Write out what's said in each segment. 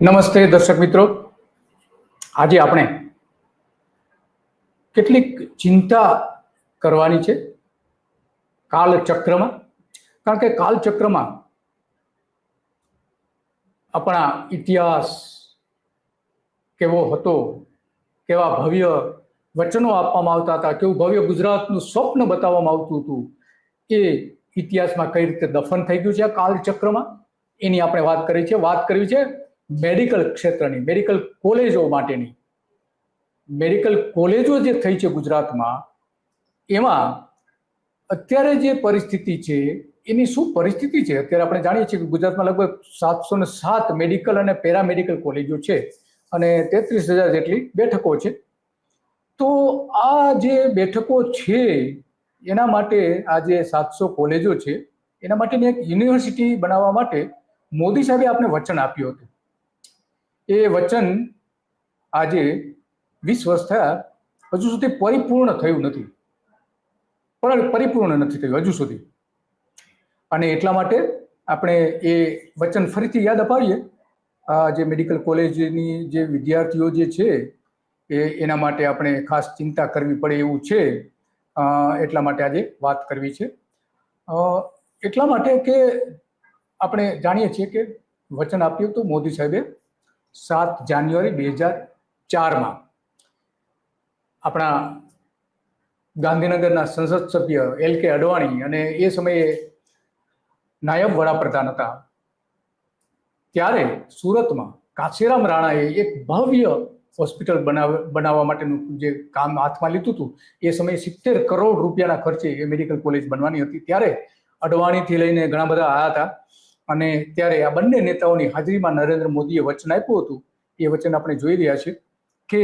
નમસ્તે દર્શક મિત્રો. આજે આપણે કેટલીક ચિંતા કરવાની છે કાલચક્રમાં. કારણ કે કાલચક્રમાં આપણા ઇતિહાસ કેવો હતો, કેવા ભવ્ય વચનો આપવામાં આવતા હતા, કેવું ભવ્ય ગુજરાતનું સ્વપ્ન બતાવવામાં આવતું હતું, એ ઇતિહાસમાં કઈ રીતે દફન થઈ ગયું છે આ કાલચક્રમાં? એની આપણે વાત કરી છે. વાત કરવી છે મેડિકલ ક્ષેત્રની, મેડિકલ કોલેજો માટેની. મેડિકલ કોલેજો જે થઈ છે ગુજરાતમાં, એમાં અત્યારે જે પરિસ્થિતિ છે, એની શું પરિસ્થિતિ છે? અત્યારે આપણે જાણીએ છીએ કે ગુજરાતમાં લગભગ સાતસો ને સાત મેડિકલ અને પેરામેડિકલ કોલેજો છે અને તેત્રીસ હજાર જેટલી બેઠકો છે. તો આ જે બેઠકો છે, એના માટે આ જે સાતસો કોલેજો છે, એના માટેની એક યુનિવર્સિટી બનાવવા માટે મોદી સાહેબે આપણે વચન આપ્યું હતું. એ વચન આજે વીસ વર્ષ થયા, હજુ સુધી પરિપૂર્ણ થયું નથી. પણ પરિપૂર્ણ નથી થયું, હજુ સુધી. અને એટલા માટે આપણે એ વચન ફરીથી યાદ અપાવીએ. આ જે મેડિકલ કોલેજની જે વિદ્યાર્થીઓ જે છે, એ એના માટે આપણે ખાસ ચિંતા કરવી પડે એવું છે. એટલા માટે આજે વાત કરવી છે. એટલા માટે કે આપણે જાણીએ છીએ કે વચન આપ્યું તો મોદી સાહેબે સાત જાન્યુઆરી બે હજાર ચારમાં. આપણા ગાંધીનગરના સંસદ સભ્ય એલ કે અડવાણી અને એ સમયે નાયબ વડાપ્રધાન હતા. ત્યારે સુરતમાં કાશીરામ રાણાએ એક ભવ્ય હોસ્પિટલ બનાવ, બનાવવા માટેનું જે કામ હાથમાં લીધું હતું, એ સમયે સિત્તેર કરોડ રૂપિયાના ખર્ચે એ મેડિકલ કોલેજ બનવાની હતી. ત્યારે અડવાણીથી લઈને ઘણા બધા આવ્યા હતા. અને ત્યારે આ બંને નેતાઓની હાજરીમાં નરેન્દ્ર મોદીએ વચન આપ્યું હતું, એ વચન આપણે જોઈ રહ્યા છીએ કે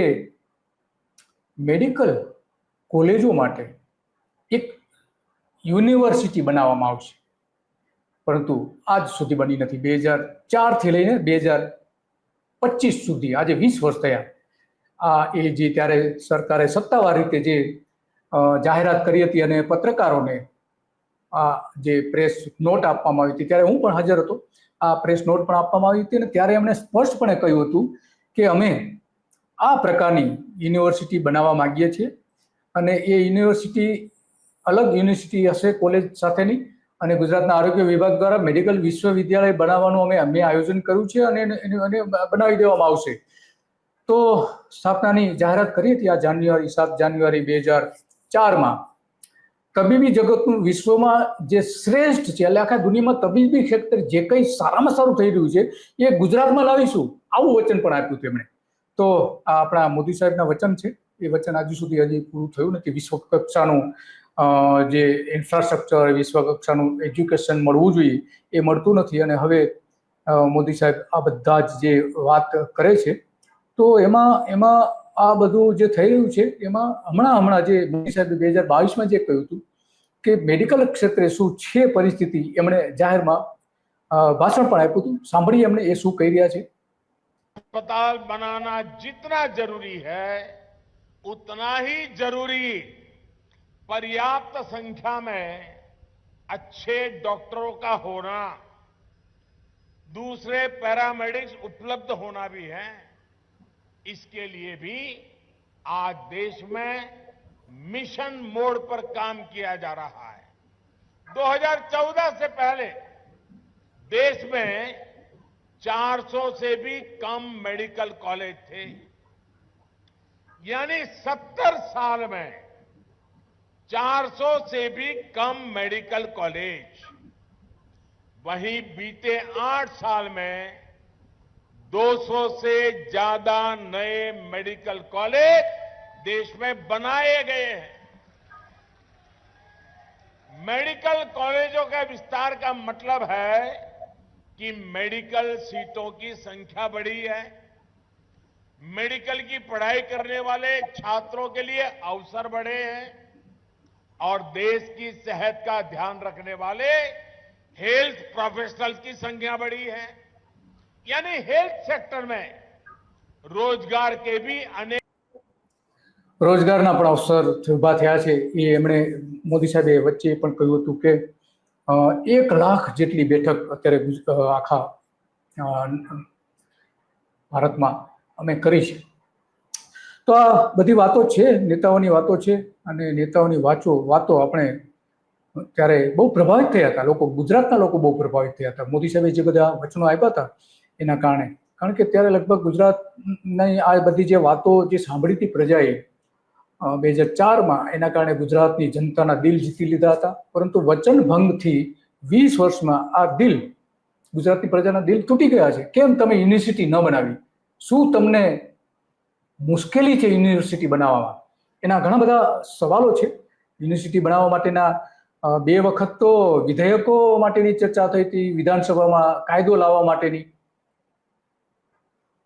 મેડિકલ કોલેજો માટે એક યુનિવર્સિટી બનાવવામાં આવશે. પરંતુ આજ સુધી બની નથી. બે હજાર ચારથી લઈને બે હજાર પચીસ સુધી, આજે વીસ વર્ષ થયા. આ એ જે ત્યારે સરકારે સત્તાવાર રીતે જે જાહેરાત કરી હતી અને પત્રકારોને જે પ્રેસ નોટ આપવામાં આવી હતી, ત્યારે હું પણ હાજર હતો. આ પ્રેસ નોટ પણ આપવામાં આવી હતી અને ત્યારે એમણે સ્પષ્ટપણે કહ્યું હતું કે અમે આ પ્રકારની યુનિવર્સિટી બનાવવા માંગીએ છીએ અને એ યુનિવર્સિટી અલગ યુનિવર્સિટી હશે કોલેજ સાથેની અને ગુજરાતના આરોગ્ય વિભાગ દ્વારા મેડિકલ વિશ્વવિદ્યાલય બનાવવાનું અમે અમે આયોજન કર્યું છે અને એને બનાવી દેવામાં આવશે. તો સ્થાપનાની જાહેરાત કરી હતી આ જાન્યુઆરી સાત જાન્યુઆરી બે હજાર ચારમાં. તબીબી જગતનું વિશ્વમાં જે શ્રેષ્ઠ છે એટલે આખા દુનિયામાં તબીબી ક્ષેત્રે જે કંઈ સારામાં સારું થઈ રહ્યું છે એ ગુજરાતમાં લાવીશું. આવું વચન પણ આપ્યું તેમણે તો આ આપણા મોદી સાહેબના વચન છે. એ વચન હજુ સુધી હજી પૂરું થયું નથી. વિશ્વ કક્ષાનું અ, જે ઇન્ફ્રાસ્ટ્રક્ચર વિશ્વ કક્ષાનું એજ્યુકેશન મળવું જોઈએ એ મળતું નથી. અને હવે મોદી સાહેબ આ બધા જ જે વાત કરે છે તો એમાં એમાં આ બધું જે થઈ રહ્યું છે એમાં હમણાં હમણાં જે મોદી સાહેબે બે હજાર બાવીસમાં જે કહ્યું હતું કે મેડિકલ ક્ષેત્રે શું છે પરિસ્થિતિ એમણે જાહેરમાં અ, ભાષણ પણ આપ્યું હતું સાંભળીએ એમણે એ શું કહી રહ્યા છે अस्पताल बनाना जितना जरूरी है उतना ही जरूरी पर्याप्त संख्या में अच्छे डॉक्टरों का होना दूसरे पैरामेडिक्स उपलब्ध होना भी है इसके लिए भी आज देश में मिशन मोड पर काम किया जा रहा है। 2014 से पहले देश में 400 से भी कम मेडिकल कॉलेज थे। यानी 70 साल में 400 से भी कम मेडिकल कॉलेज। वहीं बीते आठ साल में 200 से ज़्यादा नए मेडिकल कॉलेज देश में बनाए गए हैं। मेडिकल कॉलेजों का विस्तार का मतलब है कि मेडिकल सीटों की संख्या बढ़ी है। मेडिकल की पढ़ाई करने वाले छात्रों के लिए अवसर बढ़े हैं और देश की सेहत का ध्यान रखने वाले हेल्थ प्रोफेशनल्स की संख्या बढ़ी है। यानी हेल्थ सेक्टर में रोज़गार के भी अनेक રોજગારના પણ અવસર ઊભા થયા છે. એ એમણે મોદી સાહેબે વચ્ચે પણ કહ્યું હતું કે એક લાખ જેટલી બેઠક અત્યારે આખા ભારતમાં અમે કરી છે. તો આ બધી વાતો છે, નેતાઓની વાતો છે અને નેતાઓની વાંચો, વાતો આપણે ત્યારે બહુ પ્રભાવિત થયા હતા. લોકો, ગુજરાતના લોકો બહુ પ્રભાવિત થયા હતા. મોદી સાહેબે જે બધા વચનો આપ્યા હતા એના કારણે. કારણ કે ત્યારે લગભગ ગુજરાતની આ બધી જે વાતો જે સાંભળી હતી પ્રજાએ બે હજાર ચારમાં એના કારણે ગુજરાતની જનતાના દિલ જીતી લીધા હતા. પરંતુ વચનભંગથી વીસ વર્ષમાં આ દિલ ગુજરાતની પ્રજાના દિલ તૂટી ગયા છે. કેમ તમે યુનિવર્સિટી ન બનાવી? શું તમને મુશ્કેલી છે યુનિવર્સિટી બનાવવામાં? એના ઘણા બધા સવાલો છે. યુનિવર્સિટી બનાવવા માટેના બે વખત તો વિધેયકો માટેની ચર્ચા થઈ હતી, વિધાનસભામાં કાયદો લાવવા માટેની.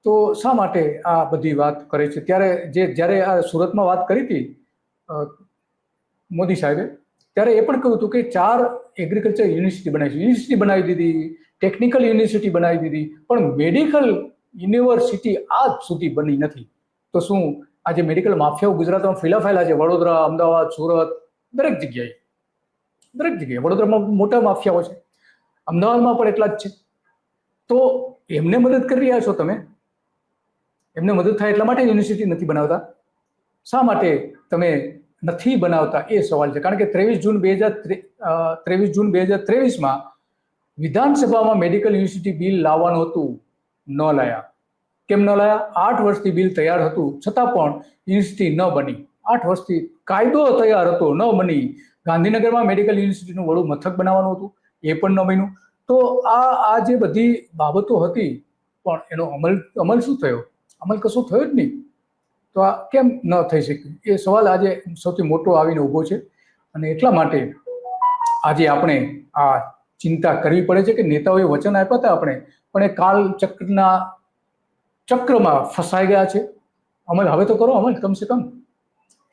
તો શા માટે આ બધી વાત કરે છે? ત્યારે જે, જ્યારે આ સુરતમાં વાત કરી હતી મોદી સાહેબે, ત્યારે એ પણ કહ્યું હતું કે ચાર એગ્રીકલ્ચર યુનિવર્સિટી બનાવી યુનિવર્સિટી બનાવી દીધી ટેકનિકલ યુનિવર્સિટી બનાવી દીધી, પણ મેડિકલ યુનિવર્સિટી આજ સુધી બની નથી. તો શું, આજે મેડિકલ માફિયાઓ ગુજરાતમાં ફેલાફેલા છે? વડોદરા, અમદાવાદ, સુરત, દરેક જગ્યાએ. દરેક જગ્યાએ. વડોદરામાં મોટા માફિયાઓ છે. અમદાવાદમાં પણ એટલા જ છે. તો એમને મદદ કરી રહ્યા છો તમે? એમને મદદ થાય એટલા માટે યુનિવર્સિટી નથી બનાવતા. શા માટે તમે નથી બનાવતા? એ સવાલ છે. કારણ કે ત્રેવીસ જૂન બે હજાર ત્રેવીસ જૂન બે હજાર ત્રેવીસમાં વિધાનસભામાં મેડિકલ યુનિવર્સિટી બિલ લાવવાનું હતું. ન લાયા. કેમ ન લાયા? આઠ વર્ષથી બિલ તૈયાર હતું. છતાં પણ યુનિવર્સિટી ન બની. આઠ વર્ષથી કાયદો તૈયાર હતો. ન બની. ગાંધીનગરમાં મેડિકલ યુનિવર્સિટીનું વડું મથક બનાવવાનું હતું. એ પણ ન બન્યું. તો આ આ જે બધી બાબતો હતી, પણ એનો અમલ અમલ શું થયો? અમલ કશું થયો જ નહીં. તો આ કેમ ન થઈ શક્યું? એ સવાલ આજે સૌથી મોટો આવીને ઊભો છે. અને એટલા માટે આજે આપણે આ ચિંતા કરવી પડે છે કે નેતાઓએ વચન આપ્યા હતા આપણે, પણ એ કાલ ચક્રના ચક્રમાં ફસાઈ ગયા છે. અમલ હવે તો કરો અમલ, કમસે કમ.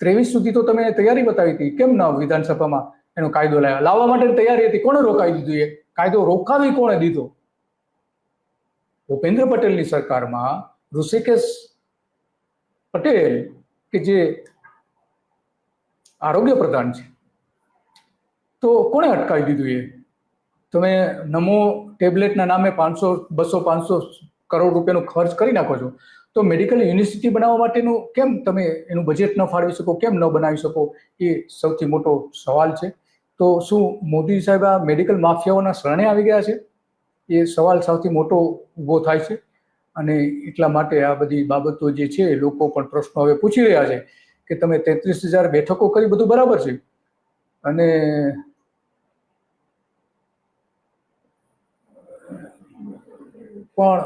ત્રેવીસ સુધી તો તમે તૈયારી બતાવી હતી. કેમ ન વિધાનસભામાં એનો કાયદો લાવ્યા? લાવવા માટે તૈયારી હતી. કોણે રોકાવી દીધું એ? કાયદો રોકાવી કોણે દીધો? ભૂપેન્દ્ર પટેલની સરકારમાં ઋષિકેશ પટેલ, કે જે આરોગ્ય પ્રધાન છે, તો કોણે અટકાવી દીધું એ? તમે નમો ટેબ્લેટના નામે પાંચસો, બસો પાંચસો કરોડ રૂપિયાનો ખર્ચ કરી નાખો છો. તો મેડિકલ યુનિવર્સિટી બનાવવા માટેનું કેમ તમે એનું બજેટ ન ફાળવી શકો, કેમ ન બનાવી શકો? એ સૌથી મોટો સવાલ છે. તો શું મોદી સાહેબ આ મેડિકલ માફિયાઓના શરણે આવી ગયા છે? એ સવાલ સૌથી મોટો ઊભો થાય છે. અને એટલા માટે આ બધી બાબતો જે છે, લોકો પણ પ્રશ્નો હવે પૂછી રહ્યા છે કે તમે તેત્રીસ હજાર બેઠકો કરી બધું બરાબર છે? અને પણ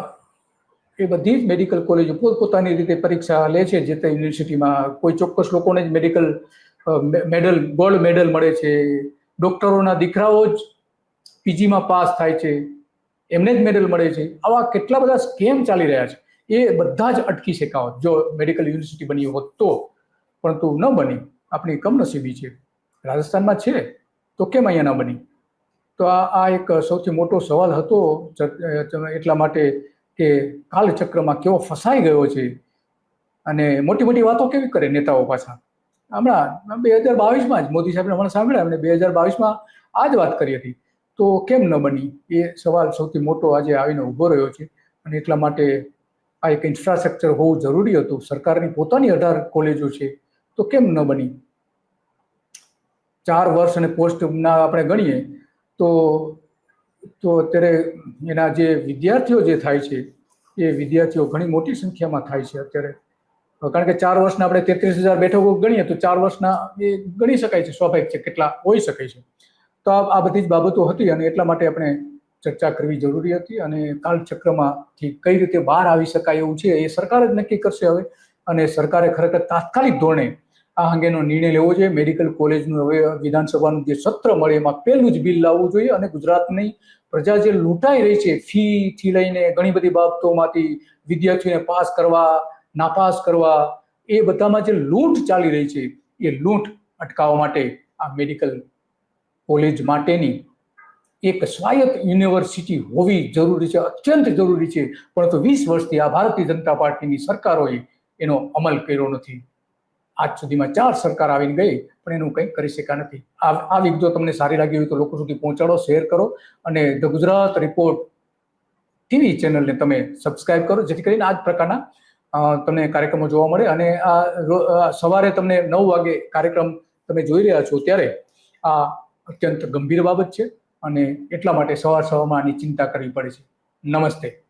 એ બધી જ મેડિકલ કોલેજો પોતપોતાની રીતે પરીક્ષા લે છે, જે તે યુનિવર્સિટીમાં કોઈ ચોક્કસ લોકોને જ મેડિકલ મેડલ ગોલ્ડ મેડલ મળે છે. ડોક્ટરોના દીકરાઓ જ પીજીમાં પાસ થાય છે. એમને જ મેડલ મળે છે. આવા કેટલા બધા સ્કેમ ચાલી રહ્યા છે. એ બધા જ અટકી શકાવત જો મેડિકલ યુનિવર્સિટી બની હોત તો. પરંતુ ન બની. આપણી કમનસીબી છે. રાજસ્થાનમાં છે. તો કેમ અહીંયા ન બની? તો આ આ એક સૌથી મોટો સવાલ હતો. એટલા માટે કે કાલચક્રમાં કેવો ફસાઈ ગયો છે. અને મોટી મોટી વાતો કેવી કરે નેતાઓ પાછા? હમણાં બે હજાર બાવીસમાં જ મોદી સાહેબને હમણાં સાંભળ્યા. એમને બે હજાર બાવીસમાં આ જ વાત કરી હતી. તો કેમ ન બની? એ સવાલ સૌથી મોટો આજે આવીને ઊભો રહ્યો છે અને એટલા માટે આ એક ઇન્ફ્રાસ્ટ્રક્ચર હોવું જરૂરી હતું. સરકારની પોતાની અઢાર કોલેજો છે. તો કેમ ન બની? ચાર વર્ષ અને પોસ્ટના આપણે ગણીએ તો તો અત્યારે એના જે વિદ્યાર્થીઓ જે થાય છે, એ વિદ્યાર્થીઓ ઘણી મોટી સંખ્યામાં થાય છે અત્યારે. કારણ કે ચાર વર્ષના આપણે તેત્રીસ હજાર બેઠકો ગણીએ તો ચાર વર્ષના એ ગણી શકાય છે. સ્વાભાવિક છે. કેટલા હોઈ શકે છે. તો આ બધી જ બાબતો હતી અને એટલા માટે આપણે ચર્ચા કરવી જરૂરી હતી અને કાલચક્રમાંથી કઈ રીતે બહાર આવી શકાય એવું છે એ સરકાર જ નક્કી કરશે હવે. અને સરકારે ખરેખર તાત્કાલિક ધોરણે આ અંગેનો નિર્ણય લેવો જોઈએ. મેડિકલ કોલેજનું હવે વિધાનસભાનું જે સત્ર મળે એમાં પહેલું જ બિલ લાવવું જોઈએ અને ગુજરાતની પ્રજા જે લૂંટાઈ રહી છે ફી થી લઈને ઘણી બધી બાબતોમાંથી વિદ્યાર્થીઓને પાસ કરવા, નાપાસ કરવા, એ બધામાં જે લૂંટ ચાલી રહી છે એ લૂંટ અટકાવવા માટે આ મેડિકલ કોલેજ માટેની એક સ્વાયત્ત યુનિવર્સિટી હોવી જરૂરી છે, અત્યંત જરૂરી છે. પરંતુ વીસ વર્ષથી આ ભારતીય જનતા પાર્ટીની સરકારોએ એનો અમલ કર્યો નથી. આજ સુધીમાં ચાર સરકાર આવીને ગઈ, પણ એનું કંઈ કરી શક્યા નથી. આ વિગતો તમને સારી લાગી હોય તો લોકો સુધી પહોંચાડો, શેર કરો અને ધ ગુજરાત રિપોર્ટ ટીવી ચેનલને તમે સબસ્ક્રાઇબ કરો, જેથી કરીને આ પ્રકારના તમને કાર્યક્રમો જોવા મળે. અને આ સવારે તમને નવ વાગે કાર્યક્રમ તમે જોઈ રહ્યા છો ત્યારે આ અત્યંત ગંભીર બાબત છે અને એટલા માટે સવાર સવારમાં આની ચિંતા કરવી પડે છે. નમસ્તે.